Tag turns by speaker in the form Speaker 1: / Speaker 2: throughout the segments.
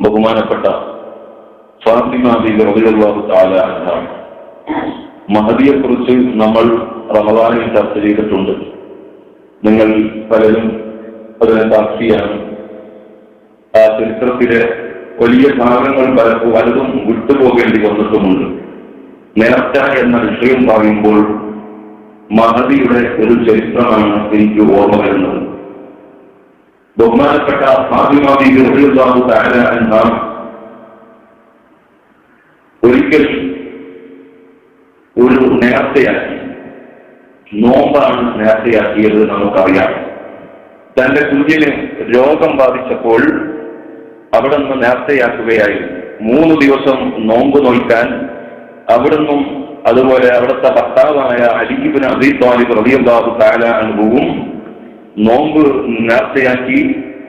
Speaker 1: ബഹുമാനപ്പെട്ട ഫാത്തിമ ബീബി റളിയല്ലാഹു തആല അൻഹ. മഹദിയെ കുറിച്ച് നമ്മൾ റമദാനിൽ ചർച്ച ചെയ്തിട്ടുണ്ട്. നിങ്ങൾ പലരും അതിനെ സാക്ഷിയാണ് ആ ചരിത്രത്തിലെ വലിയ ഭാഗങ്ങൾ പല പലതും വിട്ടുപോകേണ്ടി വന്നിട്ടുമുണ്ട്. നേർച്ച എന്ന വിഷയം പറയുമ്പോൾ മഹദിയുടെ ഒരു ചരിത്രമാണ് എനിക്ക് ഓർമ്മ വരുന്നത്. ബഹുമാനപ്പെട്ട ഫാത്തിമ ബീബി താര എന്ന ഒരിക്കൽ ഒരു നേർച്ചയാക്കി നോമ്പാണ് നേർച്ചയാക്കിയത് നമുക്കറിയാം. തന്റെ കുഞ്ഞിന് രോഗം ബാധിച്ചപ്പോൾ അവിടെ നിന്ന് മൂന്ന് ദിവസം നോമ്പ് നോക്കാൻ അവിടുന്നും അതുപോലെ അവിടുത്തെ ഭർത്താവായ അലിബിന് അബി താലിബ് റബിയല്ലാഹു താല അനുഭവവും നോമ്പ് നേർച്ചയാക്കി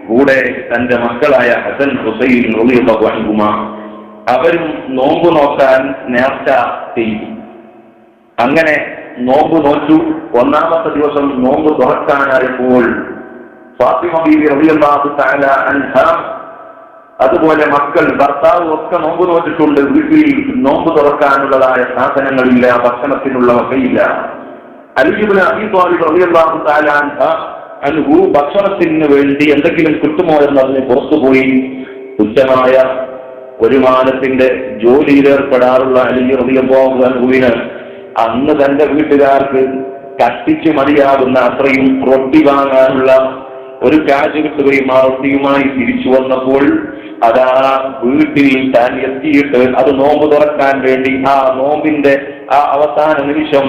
Speaker 1: കൂടെ തന്റെ മക്കളായ ഹസൻ ഹുസൈൻ അൻഹുമ അവരും നോമ്പ് നോക്കാൻ നേർച്ച ചെയ്തു. അങ്ങനെ നോമ്പ് നോറ്റു. ഒന്നാമത്തെ ദിവസം നോമ്പ് തുറക്കാനായപ്പോൾ ഫാത്തിമ ബീവി റബിയല്ലാഹു തആല അൻഹ അതുപോലെ മക്കൾ ഭർത്താവ് ഒക്കെ നോമ്പ് നോറ്റിട്ടുണ്ട്. വീട്ടിൽ നോമ്പ് തുറക്കാനുള്ളതായ സാധനങ്ങളില്ല ഭക്ഷണത്തിനുള്ള വകയില്ല. അലിജുബിന് അബി താലിബ് റബിയുള്ളാഹു തആല അൻഹ അനുഭൂ ഭക്ഷണത്തിന് വേണ്ടി എന്തെങ്കിലും കിട്ടുമോ എന്നതിന് പുറത്തുപോയി തുച്ഛമായ വരുമാനത്തിന്റെ ജോലിയിൽ ഏർപ്പെടാറുള്ള അലി റബിയല്ലാഹു അൻഹുവിന് അന്ന് തന്റെ വീട്ടുകാർക്ക് കത്തിച്ച് മതിയാകുന്ന അത്രയും റൊട്ടി വാങ്ങാനുള്ള ഒരു കാജ് കിട്ടുകയും ആ റൊട്ടിയുമായി തിരിച്ചു വന്നപ്പോൾ അതാ വീട്ടിൽ താൻ എത്തിയിട്ട് അത് നോമ്പ് തുറക്കാൻ വേണ്ടി ആ നോമ്പിന്റെ ആ അവസാന നിമിഷം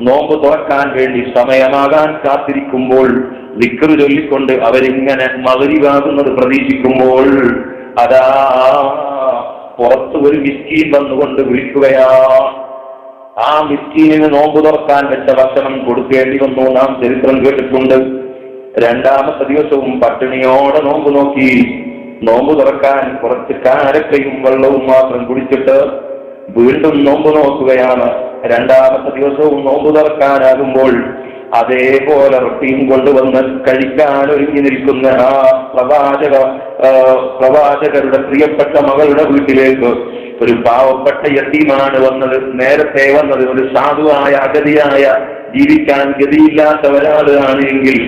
Speaker 1: നോമ്പ് തുറക്കാൻ വേണ്ടി സമയമാകാൻ കാത്തിരിക്കുമ്പോൾ വിക്രു ചൊല്ലിക്കൊണ്ട് അവരിങ്ങനെ മകരിവാകുന്നത് പ്രതീക്ഷിക്കുമ്പോൾ അതാ പുറത്ത് ഒരു മിസ്കീൻ വന്നുകൊണ്ട് വിളിക്കുകയാ. ആ മിസ്കീനിന് നോമ്പ് തുറക്കാൻ വെച്ച ഭക്ഷണം കൊടുക്കേണ്ടി വന്നു. നാം ചരിത്രം കേട്ടിട്ടുണ്ട്. രണ്ടാമത്തെ ദിവസവും പട്ടിണിയോടെ നോമ്പ് നോക്കി. നോമ്പ് തുറക്കാൻ കുറച്ച് കാരക്കയും വെള്ളവും മാത്രം കുടിച്ചിട്ട് വീണ്ടും നോമ്പ് നോക്കുകയാണ്. രണ്ടാമത്തെ ദിവസവും നോമ്പ് തുറക്കാനാകുമ്പോൾ അതേപോലെ റൊട്ടിയും കൊണ്ടുവന്ന് കഴിക്കാൻ ഒരുങ്ങി നിൽക്കുന്ന ആ പ്രവാചക പ്രവാചകരുടെ പ്രിയപ്പെട്ട മകളുടെ വീട്ടിലേക്ക് ഒരു പാവപ്പെട്ട യത്തീമാണ് വന്നത്. നേരത്തെ വന്നത് ഒരു സാധുവായ അഗതിയായ ജീവിക്കാൻ ഗതിയില്ലാത്ത ഒരാളാണ് എങ്കിൽ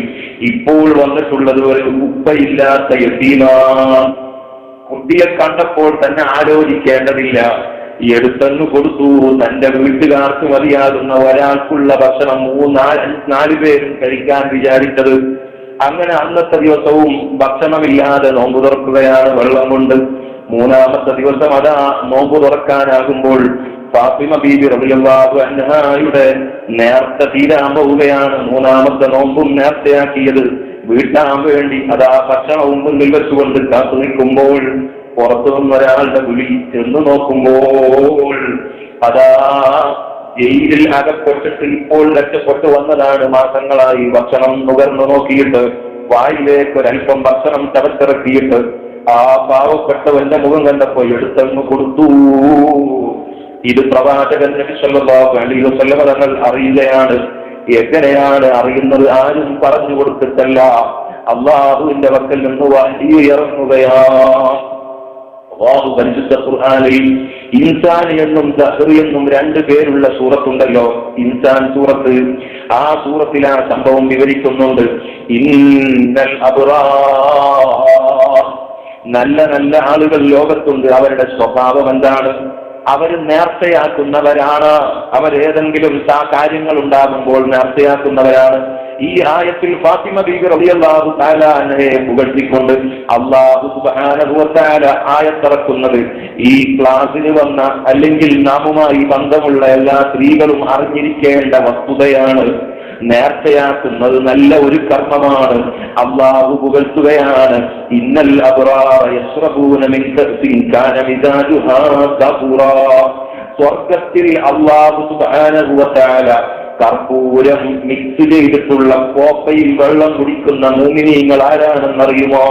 Speaker 1: ഇപ്പോൾ വന്നിട്ടുള്ളത് ഒരു ഉപ്പയില്ലാത്ത യത്തീമാണ് കുട്ടിയെ കണ്ടപ്പോൾ തന്നെ ആലോചിക്കേണ്ടതില്ല. ഈ എടുത്തങ്ങ് കൊടുത്തു. തന്റെ വീട്ടുകാർക്ക് മതിയാകുന്ന ഒരാൾക്കുള്ള ഭക്ഷണം മൂന്നാൽ നാല് പേരും കഴിക്കാൻ വിചാരിച്ചത്. അങ്ങനെ അന്നത്തെ ദിവസവും ഭക്ഷണമില്ലാതെ നോമ്പ് തുറക്കുകയാണ് വെള്ളം കൊണ്ട്. മൂന്നാമത്തെ ദിവസം അതാ നോമ്പ് തുറക്കാനാകുമ്പോൾ ഫാത്തിമ ബീബി റബിയാഹു അൻഹായുടെ നേർത്തെ തീരാൻ മൂന്നാമത്തെ നോമ്പും നേർത്തയാക്കിയത് വീട്ടാൻ വേണ്ടി. അതാ ഭക്ഷണവും മുന്നിൽ വെച്ചുകൊണ്ട് കാത്തു നിൽക്കുമ്പോൾ പുറത്തു നിന്ന് ഒരാളുടെ വിളി ചെന്ന് നോക്കുമ്പോൾ അതാ ജയിലിൽ അകപ്പെട്ടിട്ട് ഇപ്പോൾ രക്ഷപ്പെട്ടു വന്നതാണ് മാസങ്ങളായി ഭക്ഷണം നുകർന്നു നോക്കിയിട്ട്. വായിലേക്ക് ഒരല്പം ഭക്ഷണം ചവച്ചിറക്കിയിട്ട് ആ പാവപ്പെട്ടവന്റെ മുഖം കണ്ടപ്പോ എടുത്തങ്ങ് കൊടുത്തു. ഇത് പ്രവാചകൻ നബി സല്ലല്ലാഹു അലൈഹി വസല്ലമ തങ്ങൾ അറിയുകയാണ്. എങ്ങനെയാണ് അറിയുന്നത്? ആരും പറഞ്ഞു കൊടുത്തിട്ടല്ല. അള്ളാഹുവിന്റെ വക്കൽ നിന്ന് വഹി ഇറങ്ങുകയാ അള്ളാഹു പരിശുദ്ധ ഖുർആാനിൽ ഇൻസാൻ എന്നും ദഹ്റി എന്നും രണ്ട് പേരുള്ള സൂറത്തുണ്ടല്ലോ. ഇൻസാൻ സൂറത്ത്. ആ സൂറത്തിൽ ആ സംഭവം വിവരിക്കുന്നുണ്ട്. അബുറാ. നല്ല നല്ല ആളുകൾ ലോകത്തുണ്ട്. അവരുടെ സ്വഭാവം എന്താണ്? അവർ നേർച്ചയാക്കുന്നവരാണ്. അവരേതെങ്കിലും കാര്യങ്ങൾ ഉണ്ടാകുമ്പോൾ നേർച്ചയാക്കുന്നവരാണ്. ഈ ആയത്തിൽ ഫാത്തിമ ബീബി റളിയല്ലാഹു താലാനെ പുകഴ്ത്തിക്കൊണ്ട് അള്ളാഹു തആല ആയത്തിറക്കുന്നത് ഈ ക്ലാസ്സിന് വന്ന അല്ലെങ്കിൽ നാമുമായി ബന്ധമുള്ള എല്ലാ സ്ത്രീകളും അറിഞ്ഞിരിക്കേണ്ട വസ്തുതയാണ് നേർച്ചയാക്കുന്നത് നല്ല ഒരു കർമ്മമാണ്. അള്ളാഹു പുകഴ്ത്തുകയാണ് ഇന്നൽ സ്വർഗത്തിൽ അള്ളാഹു തആല കർപ്പൂരം മിക്സ് ചെയ്തിട്ടുള്ള കോപ്പയിൽ വെള്ളം കുടിക്കുന്ന മൂമിനീങ്ങൾ ആരാണെന്നറിയുമോ?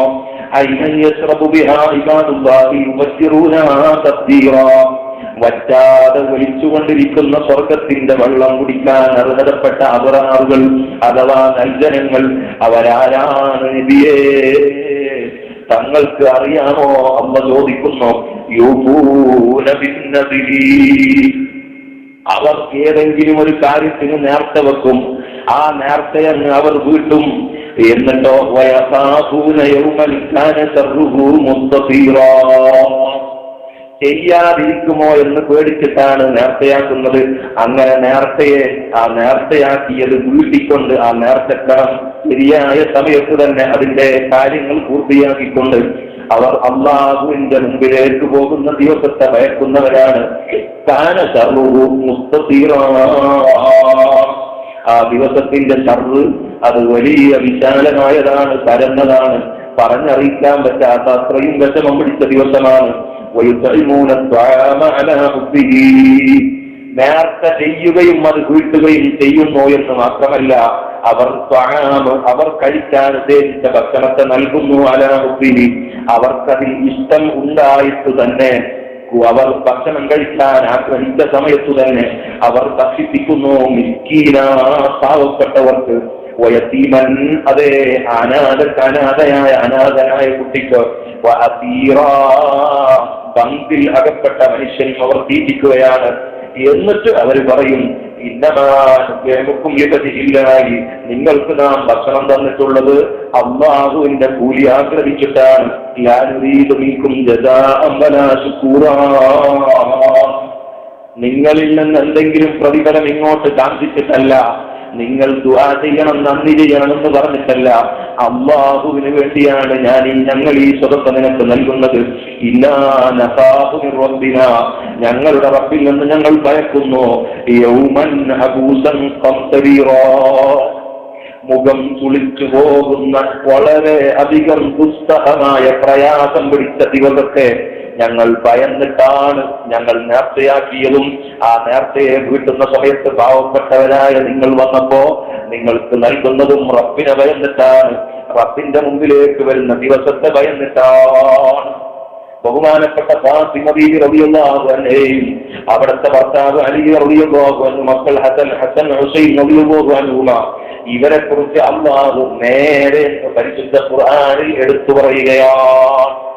Speaker 1: വറ്റാതെ ഒലിച്ചുകൊണ്ടിരിക്കുന്ന സ്വർഗത്തിന്റെ വെള്ളം കുടിക്കാൻ അർഹതപ്പെട്ട അപറാറുകൾ അഥവാ നൽജനങ്ങൾ അവരാരാണ് തങ്ങൾക്ക് അറിയാമോ? അമ്മ ചോദിക്കുന്നു യൂപൂന ബിന്നദിരി. അവർ ഏതെങ്കിലും ഒരു കാര്യത്തിന് നേർച്ച വെക്കും ആ നേർച്ചയങ്ങ് അവർ വീട്ടും എന്നിട്ടോ. ചെയ്യാതിരിക്കുമോ എന്ന് പേടിച്ചിട്ടാണ് നേർച്ചയാക്കുന്നത് അങ്ങനെ നേർച്ചയെ ആ നേർച്ചയാക്കിയത് വീട്ടിക്കൊണ്ട് ആ നേർച്ചക്കാർ ശരിയായ സമയത്ത് തന്നെ അതിന്റെ കാര്യങ്ങൾ പൂർത്തിയാക്കിക്കൊണ്ട് അവർ അള്ളാഹുവിന്റെ മുമ്പിലേക്ക് പോകുന്ന ദിവസത്തെ ഭയക്കുന്നവരാണ്. കാന സർവു മുസ്തീറ ആ ദിവസത്തിന്റെ സർവ് അത് വലിയ വിശാലമായതാണ് തരന്നതാണ് പറഞ്ഞറിയിക്കാൻ പറ്റാത്ത അത്രയും വിഷമം പിടിച്ച ദിവസമാണ്. വൈത്തൈമൂന നേർത്ത ചെയ്യുകയും അത് വീട്ടുകയും ചെയ്യുന്നു എന്ന് മാത്രമല്ല അവർ അവർ കഴിക്കാൻ ഉദ്ദേശിച്ച ഭക്ഷണത്തെ നൽകുന്നു അലാമുദ്ദീനി. അവർക്കതിൽ ഇഷ്ടം ഉണ്ടായിട്ട് തന്നെ അവർ ഭക്ഷണം കഴിക്കാൻ ആഗ്രഹിച്ച സമയത്തു തന്നെ അവർ ഭക്ഷിപ്പിക്കുന്നു. മിക്കീന പാവപ്പെട്ടവർക്ക് വയസീമൻ അതെ അനാഥ അനാഥയായ അനാഥനായ കുട്ടിക്ക് ബന്ധിൽ അകപ്പെട്ട മനുഷ്യനും അവർ തീറ്റിക്കുകയാണ്. എന്നിട്ട് അവർ പറയും നിങ്ങൾക്ക് നാം ഭക്ഷണം തന്നിട്ടുള്ളത് അള്ളാഹുവിന്റെ കൂലി ആക്രമിച്ചിട്ടാണ് ജതാ നിങ്ങളിൽ നിന്ന് എന്തെങ്കിലും പ്രതിഫലം ഇങ്ങോട്ട് കാണിച്ചിട്ടല്ല. നിങ്ങൾ ദുആ ചെയ്യണം നന്ദി ചെയ്യണം എന്ന് പറഞ്ഞിട്ടല്ല. അള്ളാഹുവിന് വേണ്ടിയാണ് ഞാൻ ഈ ഞങ്ങൾ ഈ സ്വതന്ത്ര നിനക്ക് നൽകുന്നത്. ഇല്ലാ നഖാഫു മിൻ ഞങ്ങളുടെ റബ്ബിൽ നിന്ന് ഞങ്ങൾ ഭയക്കുന്നു. യൗമൻ അബൂസൻ മുഖം കുളിച്ചു പോകുന്ന വളരെ അധികം പുസ്തകമായ പ്രയാസം പിടിച്ച ദിവസത്തെ ഞങ്ങൾ ഭയന്നിട്ടാണ് ഞങ്ങൾ നേർച്ചയാക്കിയതും ആ നേർച്ചയെ വീട്ടുന്ന സമയത്ത് പാവപ്പെട്ടവരായ നിങ്ങൾ വന്നപ്പോ നിങ്ങൾക്ക് നൽകുന്നതും റബ്ബിനെ ഭയന്നിട്ടാണ്. റബ്ബിന്റെ മുമ്പിലേക്ക് വരുന്ന ദിവസത്തെ ഭയന്നിട്ടാണ്. ബഹുമാനപ്പെട്ട ഫാത്തിമബി റളിയല്ലാഹു അൻഹയും അവിടുത്തെ ഭർത്താവ് അലി അൻഹു മക്കൾ ഹസൻ ഹസൻ ഹുസൈൻ അൻഹുമ. ഇവരെ കുറിച്ച് അള്ളാഹു നേരെ പരിശുദ്ധ ഖുർആനിൽ എടുത്തു പറയുകയാണ്.